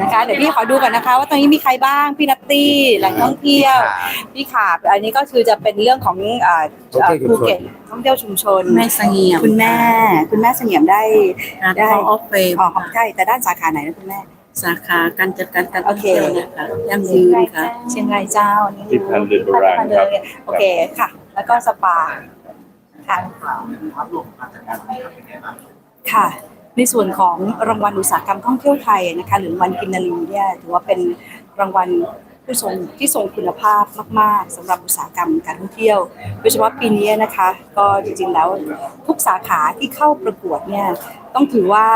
นะคะ เดี๋ยวพี่ขอดูก่อนนะคะ ว่าตรงนี้มีใครบ้างพี่นัตตี้แหล่งท่องเที่ยวพี่ขาบอันนี้ก็คือจะเป็นเรื่องของอ่าท่องเที่ยวชุมชนภูเก็ตท่องเที่ยวชุมชน แม่เสงี่ยมคุณแม่ คุณแม่เสงี่ยมได้ได้ได้ออฟเฟมอ๋อใช่แต่ด้านสาขาไหนนะคุณแม่ สาขาการจัดการการโอท่องเคเที่ยวนะคะยั่งยืนค่ะ เชียงรายเจ้านี่ที่พันเรือนโบราณครับ โอเคค่ะ แล้วก็สปาค่ะ ค่ะ ในส่วนของรางวัลอุตสาหกรรมท่องเที่ยวไทยนะคะหรือวัลกินนารีเนี่ยถือว่าเป็นรางวัลผู้ทรงที่ทรงคุณภาพมาก ๆสำหรับอุตสาหกรรมการท่องเที่ยว โดยเฉพาะปีนี้นะคะ ก็จริง ๆ แล้วทุกสาขาที่เข้าประกวดเนี่ยต้องถือว่า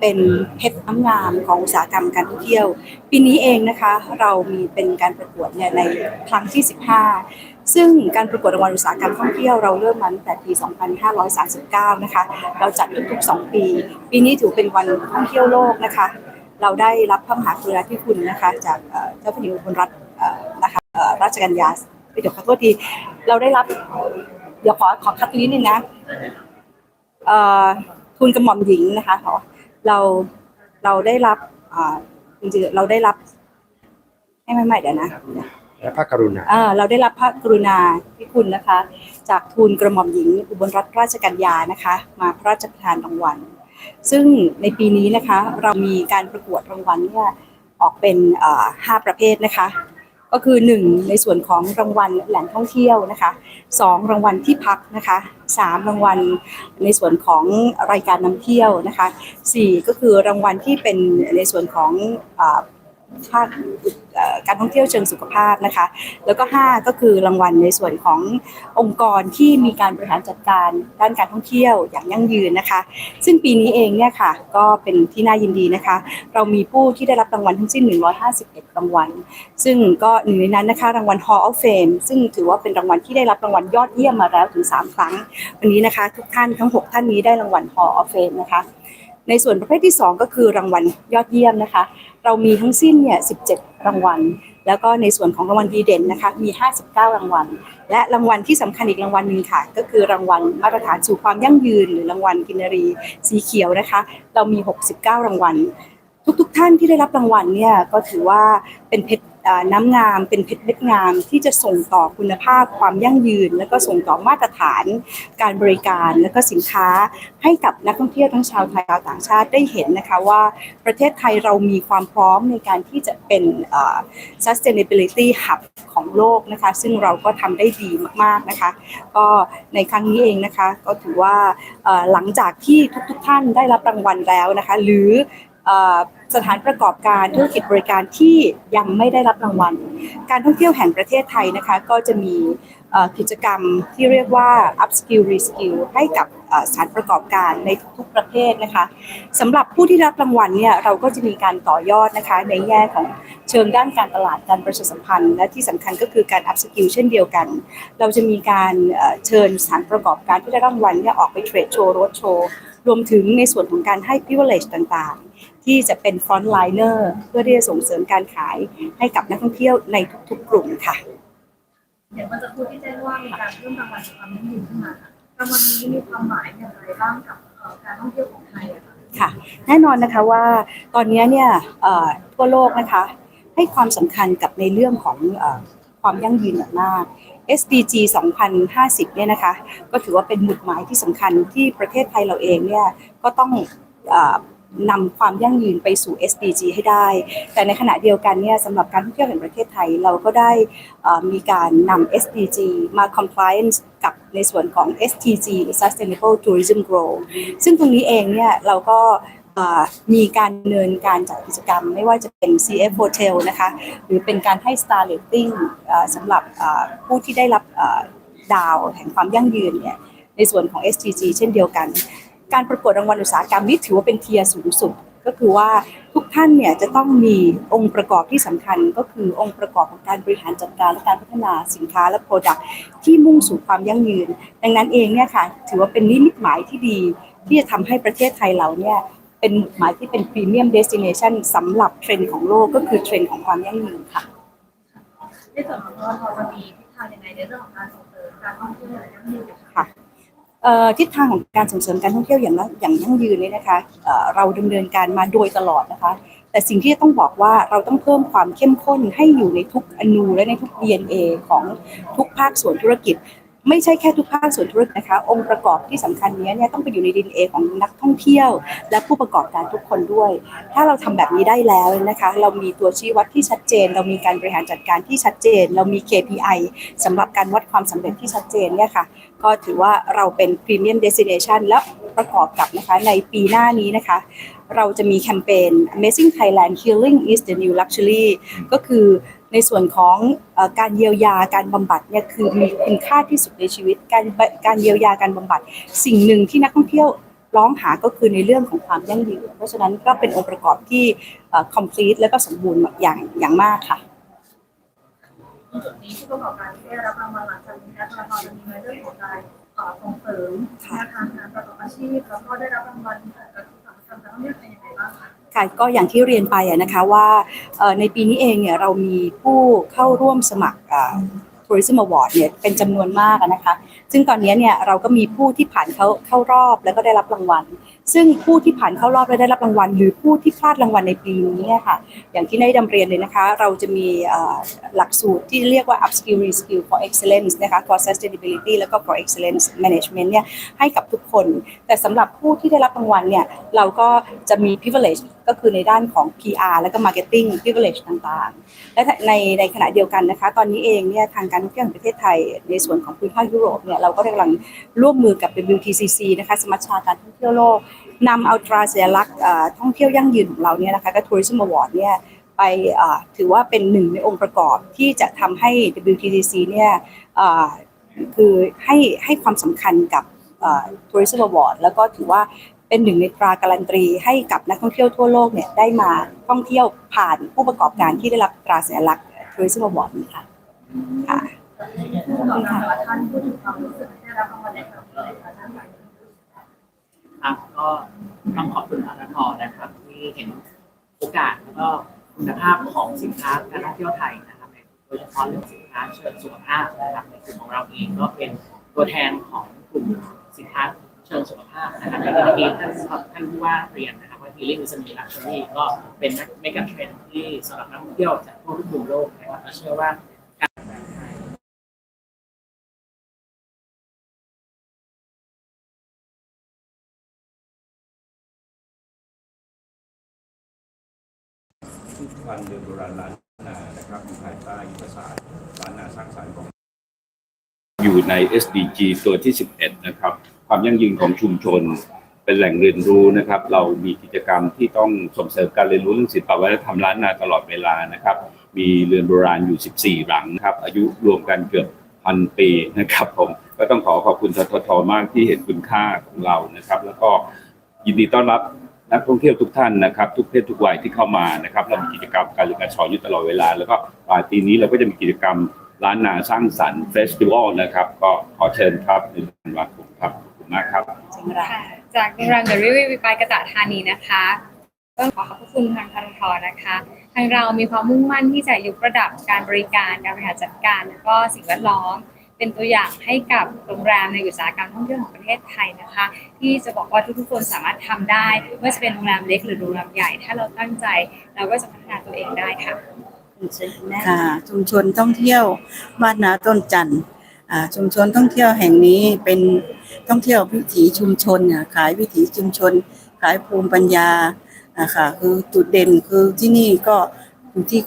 เป็นเพชรน้ำงามของอุตสาหกรรมการท่องเที่ยว ปีนี้เองนะคะเรามีเป็นการประกวดเนี่ยในครั้งที่ 15 ซึ่งการประกวดรางวัลอุตสาหกรรมท่องเที่ยวเราเริ่มมาตั้งแต่ปี 2539 นะคะ เราจัดทุกๆ 2 ปี ปีนี้ถือเป็นวันท่องเที่ยวโลกนะคะ เราได้รับพระมหากรุณาธิคุณนะคะ จากเจ้าพระยาอุบลรัตน์นะคะราชกัญญาเดี๋ยวขอโทษทีเราได้รับ เดี๋ยวขอขอคัดตรงนี้นิดนึงนะทุนกระหม่อมหญิงนะคะขอเราเราได้รับจริงๆเราได้รับไม่ไม่ไม่เดี๋ยวนะ และพระกรุณาเอ่อเราได้รับพระกรุณาธิคุณนะคะ จากทูลกระหม่อมหญิงอุบลรัตนราชกัญญานะคะ มาพระราชทานรางวัล ซึ่งในปีนี้นะคะเรามีการประกวดรางวัลเนี่ยออกเป็นห้าประเภทนะคะ ก็คือ 1 ในส่วนของรางวัลแหล่งท่องเที่ยวนะคะ2รางวัลที่พักนะคะ3รางวัลในส่วนของรายการนำเที่ยวนะคะ4ก็คือรางวัลที่เป็นในส่วนของ ภาคการท่องเที่ยวเชิงสุขภาพนะคะ แล้วก็ 5 ก็คือรางวัลในส่วนขององค์กรที่มีการบริหารจัดการด้านการท่องเที่ยวอย่างยั่งยืนนะคะ ซึ่งปีนี้เองเนี่ยค่ะก็เป็นที่น่ายินดีนะคะ เรามีผู้ที่ได้รับรางวัลทั้งสิ้น 151 รางวัล ซึ่งก็หนึ่งในนั้นนะคะรางวัล Hall of Fame ซึ่งถือว่าเป็นรางวัลที่ได้รับรางวัลยอดเยี่ยมมาแล้วถึง 3 ครั้ง วันนี้นะคะทุกท่านทั้ง 6 ท่านนี้ได้รางวัล Hall of Fame นะคะ ในส่วนประเภทที่ 2 ก็คือรางวัลยอดเยี่ยมนะคะ เรามีทั้งสิ้นเนี่ย17 รางวัล แล้วก็ในส่วนของรางวัลดีเด่นนะคะมี 59 รางวัล และรางวัลที่สำคัญอีกรางวัลหนึ่งค่ะ ก็คือรางวัลมาตรฐานสู่ความยั่งยืน หรือรางวัลกินรีสีเขียวนะคะ เรามี 69 รางวัล ทุกๆท่านที่ได้รับรางวัลเนี่ยก็ถือว่าเป็นเพชร น้ำงามเป็นเพชรเม็ดงามที่จะส่งต่อคุณภาพความยั่งยืน แล้วก็ส่งต่อมาตรฐาน การบริการและก็สินค้าให้กับนักท่องเที่ยวทั้งชาวไทยชาวต่างชาติได้เห็นนะคะว่าประเทศไทยเรามีความพร้อมในการที่จะเป็น sustainability hub ของโลกนะคะซึ่งเราก็ทำได้ดีมากๆนะคะก็ในครั้งนี้เองนะคะก็ถือว่าหลังจากที่ทุกๆท่านได้รับรางวัลแล้วนะคะหรือ สถานประกอบการธุรกิจบริการที่ยังไม่ได้รับรางวัล การท่องเที่ยวแห่งประเทศไทยนะคะก็จะมีกิจกรรมที่เรียกว่า upskill reskill ให้กับสถานประกอบการในทุกประเภทนะคะสำหรับผู้ที่รับรางวัลเนี่ยเราก็จะมีการต่อยอดนะคะในแง่ของเชิงด้านการตลาดการประชาสัมพันธ์ และที่สำคัญก็คือการ upskill เช่นเดียวกัน เราจะมีการเอ่อเชิญสถานประกอบการที่ได้รางวัลเนี่ยออกไปเทรดโชว์รถโชว์รวมถึงในส่วนของการให้ privilege ต่างๆ ที่จะเป็น front liner เพื่อที่จะส่งเสริมการขายให้กับนักท่องเที่ยวในทุกๆกลุ่มค่ะ เดี๋ยวมันจะพูดที่แจ้งว่ามีการเพิ่มรางวัลความยั่งยืนขึ้นมาค่ะรางวัลนี้มีความหมายอย่างไรบ้างกับเอ่อการท่องเที่ยวของไทยอะคะค่ะแน่นอนนะคะว่าตอนนี้เนี่ยเอ่อทั่วโลกนะคะให้ความสำคัญกับในเรื่องของเอ่อความยั่งยืนอย่างมาก SDG 2050 เนี่ยนะคะ ก็ถือว่าเป็นหมุดหมายที่สำคัญที่ประเทศไทยเราเองเนี่ยก็ต้องเอ่อ นำความยั่งยืนไปสู่ SDG ให้ได้ แต่ในขณะเดียวกันเนี่ยสำหรับการท่องเที่ยวแห่งประเทศไทยเราก็ได้มีการนำ SDG มา compliance กับในส่วนของ STG Sustainable Tourism Growth ซึ่งตรงนี้เองเนี่ยเราก็มีการเนินการจัดกิจกรรม ไม่ว่าจะเป็น CF Hotel นะคะหรือเป็นการให้ Star Rating สำหรับผู้ที่ได้รับดาวแห่งความยั่งยืนเนี่ยในส่วนของ STG เช่นเดียวกัน การประกวดรางวัลอุตสาหกรรมนี้ถือว่าเป็นเทียร์สูงสุด ก็คือว่าทุกท่านเนี่ยจะต้องมีองค์ประกอบที่สำคัญก็คือองค์ประกอบของการบริหารจัดการและการพัฒนาสินค้าและ Product ที่มุ่งสู่ความยั่งยืน ดังนั้นเองเนี่ยค่ะถือว่าเป็นนิมิตหมายที่ดี ที่จะทำให้ประเทศไทยเราเนี่ยเป็นหมุดหมายที่เป็นพรีเมียมเดสติเนชันสำหรับเทรนด์ของโลกก็คือเทรนด์ของความยั่งยืนค่ะในส่วนของเราเราจะมีทิศทางยังไงในเรื่องของการส่งเสริมการท่องเที่ยวและยั่งยืนค่ะค่ะเอ่อ ทิศทางของการส่งเสริมการท่องเที่ยวอย่างอย่างยั่งยืนเนี่ยนะคะเราดำเนินการมาโดยตลอดนะคะ แต่สิ่งที่ต้องบอกว่าเราต้องเพิ่มความเข้มข้นให้อยู่ในทุกอนูและในทุก DNA ของทุกภาคส่วนธุรกิจ ไม่ใช่แค่ทุกภาคส่วนธุรกิจนะคะ องค์ประกอบที่สำคัญนี้เนี่ยต้องไปอยู่ใน DNA ของนักท่องเที่ยว และผู้ประกอบการทุกคนด้วย ถ้าเราทำแบบนี้ได้แล้วนะคะ เรามีตัวชี้วัดที่ชัดเจน เรามีการบริหารจัดการที่ชัดเจน เรามี KPI สำหรับการวัดความสำเร็จที่ชัดเจนเนี่ยค่ะ ก็ถือว่าเราเป็น Premium Destination และประกอบกับนะคะในปีหน้านี้นะคะ เราจะมีแคมเปญ Amazing Thailand Healing is the New Luxury ก็คือ ในส่วนของอการเยียวยาการบำบัดเนี่ยคือมีคุณค่าที่สุดในชีวิต การการเยียวยาการบำบัด สิ่งหนึ่งที่นักท่องเที่ยวร้องหาก็คือในเรื่องของความยั่งยืน เพราะฉะนั้นก็เป็นองค์ประกอบที่เอ่อ complete และก็สมบูรณ์อย่างอย่างมากค่ะจุดนี้ผู้ประกอบการที่ได้รับรางวัลหลังจากนี้นะคะเราจะมีในเรื่องของการเส่งเสริมนะคะงานประกอบอาชีพแล้วก็ได้รับรางวัลจากกระทรวงการท่องเที่ยวเป็นยังไงบ้างคะ ค่ะก็อย่างที่เรียนไปนะคะว่าในปีนี้เองเนี่ยเรามีผู้เข้าร่วมสมัคร Tourism Award เนี่ยเป็นจำนวนมากนะคะ ซึ่งตอนนี้เนี่ยเราก็มีผู้ที่ผ่านเข้าเข้ารอบแล้วก็ได้รับรางวัล ซึ่งผู้ที่ผ่านเข้ารอบและได้รับรางวัล หรือผู้ที่พลาดรางวัลในปีนี้เนี่ยค่ะอย่างที่ได้ดำเรียนเลยนะคะ เราจะมีหลักสูตรที่เรียกว่า upskill reskill for excellence นะคะ for sustainability แล้วก็ for excellence management เนี่ยให้กับทุกคน แต่สำหรับผู้ที่ได้รับรางวัลเนี่ยเราก็จะมี privilege ก็คือในด้านของ PR แล้วก็ marketing privilege ต่างๆ และในในขณะเดียวกันนะคะ ตอนนี้เองเนี่ยทางการท่องเที่ยวแห่งประเทศไทย ในส่วนของภูมิภาคยุโรปเนี่ยเราก็กำลังร่วมมือกับ WTCC นะคะสมัชชาการท่องเที่ยวโลก นำเอาตราสัญลักษณ์เอ่อท่องเที่ยวยั่งยืนของเราเนี่ยนะคะก็ Tourism Award เนี่ยไปเอ่อถือว่าเป็นหนึ่งในองค์ประกอบที่จะทำให้ WTCC เนี่ยเอ่อคือให้ให้ความสำคัญกับเอ่อ Tourism Award แล้วก็ถือว่าเป็นหนึ่งในตราการันตีให้กับนักท่องเที่ยวทั่วโลกเนี่ยได้มาท่องเที่ยวผ่านผู้ประกอบการที่ได้รับตราสัญลักษณ์ Tourism Award นี้ค่ะค่ะผู้ประกอบการแต่ละท่านพูดถึงความรู้สึกที่ได้รับรางวัลในครั้งนี้เลยค่ะท่าน ครับ ก็ต้องขอบคุณอรทนะครับ ที่เห็นโอกาสแล้วก็คุณภาพของสินค้าการท่องเที่ยวไทยนะครับโดยเฉพาะเรื่องสินค้าเชิงสุขภาพนะครับในกลุ่มของเราเองก็เป็นตัวแทนของกลุ่มสินค้าเชิงสุขภาพนะครับอย่างที่นี้ท่านท่านผู้ว่าเรียนนะครับว่า healing is a new luxury ก็เป็นเมกะเทรนที่สำหรับนักท่องเที่ยวจากทั่วทุกมุมโลกนะครับเชื่อว่า ทุกวันเดือนโบราณล้านนานะครับอยู่ภายใต้ยุทธศาสตร์ล้านนาสร้างสรรค์ของ อยู่ใน SDG ตัวที่ 11 นะครับ ความยั่งยืนของชุมชน เป็นแหล่งเรียนรู้นะครับ เรามีกิจกรรมที่ต้องส่งเสริมการเรียนรู้เรื่องศิลปวัฒนธรรมล้านนาตลอดเวลานะครับ มีเรือนโบราณอยู่ 14 หลังนะครับ อายุรวมกันเกือบพันปีนะครับผมก็ต้องขอขอบคุณทททมากที่เห็นคุณค่าของเรานะครับ แล้วก็ยินดีต้อนรับ นักท่องเที่ยวทุกท่านนะครับ ทุกเพศทุกวัยที่เข้ามานะครับเรามีกิจกรรมการเรียนการสอนอยู่ตลอดเวลา แล้วก็ปลายปีนี้เราก็จะมีกิจกรรมล้านนาสร้างสรรค์เฟสติวัลนะครับ ก็ขอเชิญครับในธันวาคมครับขอบคุณมากครับเชียงรายจากโรงแรมเดอะริวิวไปกระตะธานีนะคะต้องขอขอบคุณทางทททนะคะ ทางเรามีความมุ่งมั่นที่จะยกระดับการบริการการบริหารจัดการ แล้วก็สิ่งแวดล้อม เป็นตัวอย่างให้กับโรงแรมในอุตสาหกรรมท่องเที่ยวของประเทศไทยนะคะ ที่จะบอกว่าทุกๆคนสามารถทำได้ไม่ว่าจะเป็นโรงแรมเล็กหรือโรงแรมใหญ่ ถ้าเราตั้งใจเราก็จะพัฒนาตัวเองได้ค่ะคุณเชิญคุณแม่ค่ะชุมชนท่องเที่ยวบ้านนาต้นจันทร์อ่าชุมชนท่องเที่ยวแห่งนี้เป็นท่องเที่ยววิถีชุมชนขายวิถีชุมชน ขายภูมิปัญญาค่ะคือจุดเด่นคือที่นี่ก็อยู่ที่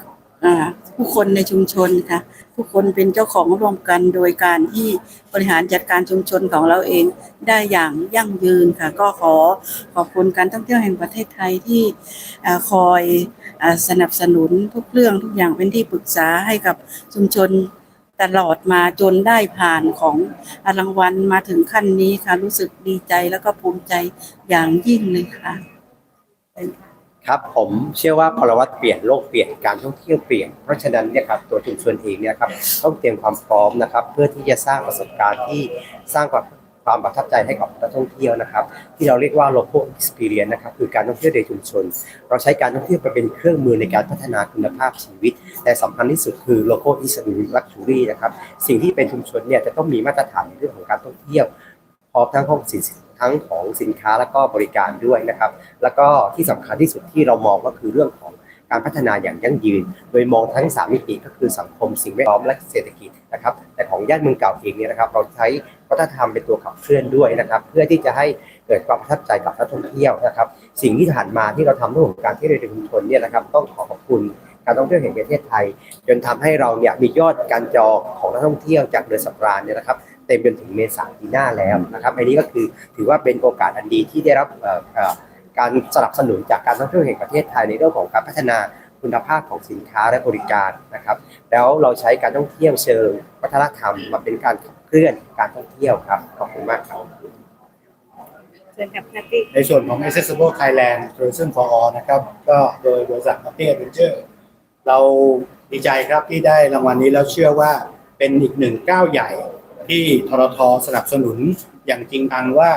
อ่า ผู้คนในชุมชนค่ะผู้คนเป็นเจ้าของร่วมกันโดยการที่บริหารจัดการชุมชนของเราเองได้อย่างยั่งยืนค่ะ ก็ขอขอบคุณการท่องเที่ยวแห่งประเทศไทยที่คอยสนับสนุนทุกเรื่องทุกอย่างเป็นที่ปรึกษาให้กับชุมชนตลอดมาจนได้ผ่านของรางวัลมาถึงขั้นนี้ค่ะ รู้สึกดีใจแล้วก็ภูมิใจอย่างยิ่งเลยค่ะ ครับผมเชื่อว่าพลวัตเปลี่ยนโลกเปลี่ยนการท่องเที่ยวเปลี่ยน เพราะฉะนั้นเนี่ยครับตัวชุมชนเองเนี่ยครับต้องเตรียมความพร้อมนะครับ เพื่อที่จะสร้างประสบการณ์ที่สร้างความความประทับใจให้กับนักท่องเที่ยวนะครับ ที่เราเรียกว่า local experience นะครับคือการท่องเที่ยวในชุมชน เราใช้การท่องเที่ยวไปเป็นเครื่องมือในการพัฒนาคุณภาพชีวิตแต่สำคัญที่สุดคือ local is a new luxury นะครับสิ่งที่เป็นชุมชนเนี่ยจะต้องมีมาตรฐานในเรื่องของการท่องเที่ยว พร้อมทั้งของสินทั้งของสินค้าแล้วก็บริการด้วยนะครับ แล้วก็ที่สำคัญที่สุดที่เรามองก็คือเรื่องของการพัฒนาอย่างยั่งยืน โดยมองทั้ง 3 มิติก็คือสังคมสิ่งแวดล้อมและเศรษฐกิจนะครับ แต่ของย่านเมืองเก่าเองเนี่ยนะครับ เราใช้วัฒนธรรมเป็นตัวขับเคลื่อนด้วยนะครับ เพื่อที่จะให้เกิดความประทับใจกับนักท่องเที่ยวนะครับ สิ่งที่ผ่านมาที่เราทำเรื่องของการเที่ยวในชุมชนเนี่ยนะครับ ต้องขอขอบคุณการท่องเที่ยวแห่งประเทศไทย จนทำให้เราเนี่ยมียอดการจองของนักท่องเที่ยวจากเดือนสัปดาห์เนี่ยนะครับ ต็มจนถึงเมษายนปีหน้าแล้วนะครับอันนี้ก็คือถือว่าเป็นโอกาสอันดีที่ได้รับเอ่อเอ่อการสนับสนุนจากการท่องเที่ยวแห่งประเทศไทยในเรื่องของการพัฒนาคุณภาพของสินค้าและบริการนะครับ แล้วเราใช้การท่องเที่ยวเชิงวัฒนธรรมมาเป็นการขับเคลื่อนการท่องเที่ยวครับขอบคุณมากครับเชิญกับนัตตี้ในส่วนของ Accessible Thailand Tourism for All นะครับ ก็โดยบริษัท Happy Adventure เราดีใจครับที่ได้รางวัลนี้แล้วเชื่อว่าเป็นอีกหนึ่งก้าวใหญ่ ที่ทรทสนับสนุนอย่างจริงจังว่า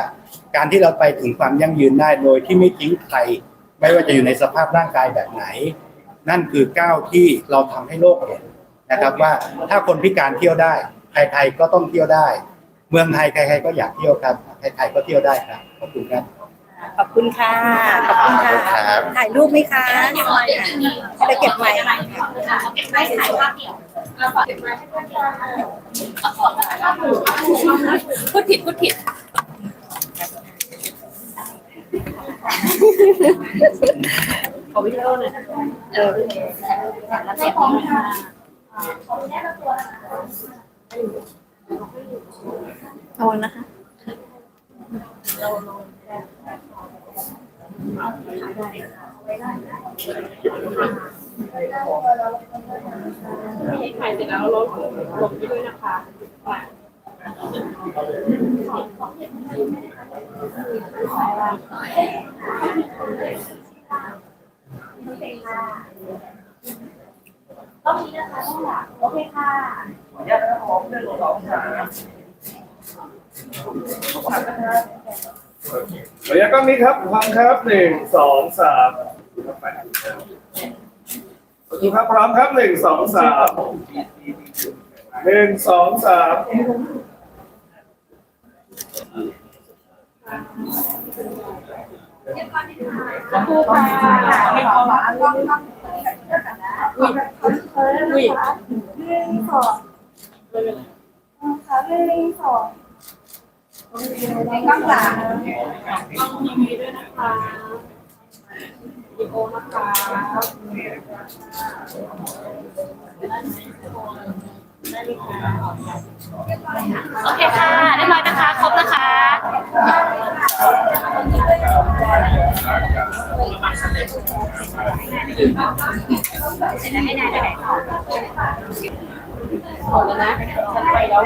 การที่เราไปถึงความยั่งยืนได้โดยที่ไม่ทิ้งใคร ไม่ว่าจะอยู่ในสภาพร่างกายแบบไหน นั่นคือก้าวที่เราทำให้โลกเห็นนะครับว่าถ้าคนพิการเที่ยวได้ใครๆก็ต้องเที่ยวได้ เมืองไทยใครๆก็อยากเที่ยวครับใครๆก็เที่ยวได้ครับขอบคุณครับขอบคุณค่ะ ขอบคุณค่ะครับถ่ายรูปไหมคะจะได้เก็บไว้พูด พูดผิดพูดผิด ขอวิดีโอหน่อยเออแล้วเก็บไว้ค่ะเอานะคะ ถ่ายเสร็จแล้วลงลงไปด้วยนะคะต้องนี้นะคะต้องหลังโอเคค่ะขออนุญาต กล้องนี้ครับพร้อมครับหนึ่งสองสามขอบคุณครับพร้อมครับหนึ่งสองสามหนึ่งสองสาม ข้างหลังโอเคค่ะเรียบร้อยนะคะ ครบนะคะ หมดแล้วนะถัดไปแล้ว